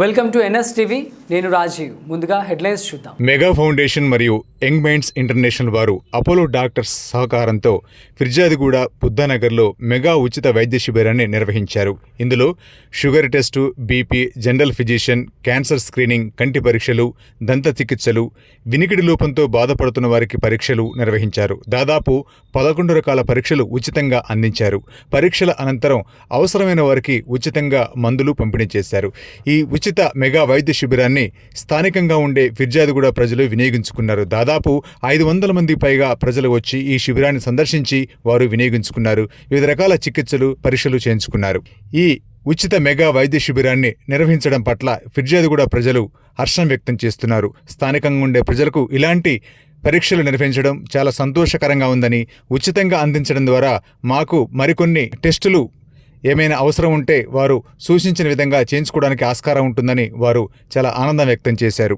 Welcome to NS TV నేను రాజీవ్. ముందుగా headlines చూద్దాం. మెగా ఫౌండేషన్ మరియు యంగ్ మైండ్స్ ఇంటర్నేషనల్ వారు అపోలో డాక్టర్స్ సహకారంతో ఫిర్జాదిగూడ బుద్ధానగర్లో మెగా ఉచిత వైద్య శిబిరాన్ని నిర్వహించారు. ఇందులో sugar test BP general physician cancer screening కంటి పరీక్షలు దంత చికిత్సలు వినికిడి లోపంతో బాధపడుతున్న వారికి పరీక్షలు నిర్వహించారు. దాదాపు పదకొండు రకాల పరీక్షలు ఉచితంగా అందించారు. పరీక్షల అనంతరం అవసరమైన వారికి ఉచితంగా మందులు పంపిణీ చేశారు. ఈ ఉచిత మెగా వైద్య శిబిరాన్ని స్థానికంగా ఉండే ఫిర్జాదిగూడ ప్రజలు వినియోగించుకున్నారు. దాదాపు దాదాపు ఐదు వందల మంది పైగా ప్రజలు వచ్చి ఈ శిబిరాన్ని సందర్శించి వారు వినియోగించుకున్నారు. వివిధ రకాల చికిత్సలు పరీక్షలు చేయించుకున్నారు. ఈ ఉచిత మెగా వైద్య శిబిరాన్ని నిర్వహించడం పట్ల ఫిర్జాదిగూడ ప్రజలు హర్షం వ్యక్తం చేస్తున్నారు. స్థానికంగా ఉండే ప్రజలకు ఇలాంటి పరీక్షలు నిర్వహించడం చాలా సంతోషకరంగా ఉందని ఉచితంగా అందించడం ద్వారా మాకు మరికొన్ని టెస్టులు ఏమైనా అవసరం ఉంటే వారు సూచించిన విధంగా చేయించుకోవడానికి ఆస్కారం ఉంటుందని వారు చాలా ఆనందం వ్యక్తం చేశారు.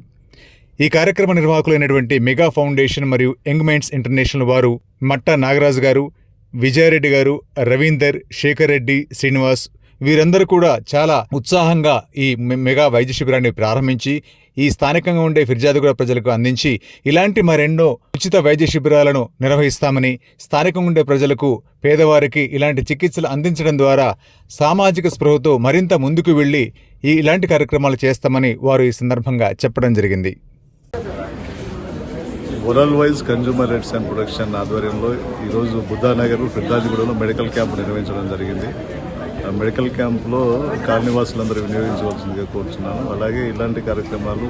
ఈ కార్యక్రమ నిర్వాహకులైనటువంటి మెగా ఫౌండేషన్ మరియు యంగ్ మైండ్స్ ఇంటర్నేషనల్ వారు మట్ట నాగరాజు గారు విజయారెడ్డి గారు రవీందర్ శేఖర్ రెడ్డి శ్రీనివాస్ వీరందరూ కూడా చాలా ఉత్సాహంగా ఈ మెగా వైద్య శిబిరాన్ని ప్రారంభించి ఈ స్థానికంగా ఉండే ఫిర్జాదిగూడ ప్రజలకు అందించి ఇలాంటి మరెన్నో ఉచిత వైద్య శిబిరాలను నిర్వహిస్తామని స్థానికంగా ఉండే ప్రజలకు పేదవారికి ఇలాంటి చికిత్సలు అందించడం ద్వారా సామాజిక స్పృహతో మరింత ముందుకు వెళ్ళి ఈ ఇలాంటి కార్యక్రమాలు చేస్తామని వారు ఈ సందర్భంగా చెప్పడం జరిగింది. World wise consumer rights and production ఆధ్వర్యంలో ఈరోజు బుద్ధానగర్ ఫిర్దాజిగూడలో మెడికల్ క్యాంప్ నిర్వహించడం జరిగింది. ఆ మెడికల్ క్యాంప్లో కార్నివాసులందరూ వినియోగించవలసిందిగా కోరుతున్నాను అలాగే ఇలాంటి కార్యక్రమాలు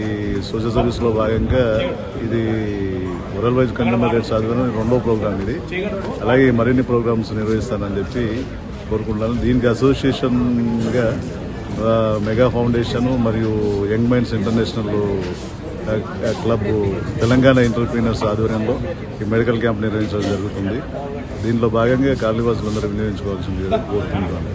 ఈ సోషల్ సర్వీస్లో భాగంగా ఇది వరల్డ్ వైజ్ కన్జ్యూమర్ రైట్స్ ఆధ్వర్యంలో రెండో ప్రోగ్రామ్ ఇది. అలాగే మరిన్ని ప్రోగ్రామ్స్ నిర్వహిస్తానని చెప్పి కోరుకుంటున్నాను. దీనికి అసోసియేషన్గా మెగా ఫౌండేషన్ మరియు young minds international club Telangana entrepreneurs ఆధ్వర్యంలో ఈ మెడికల్ క్యాంప్ నిర్వహించడం జరుగుతుంది. దీనిలో భాగంగా కాలనీవాసులందరూ వినియోగించుకోవాల్సింది కోరుకుంటున్నాను.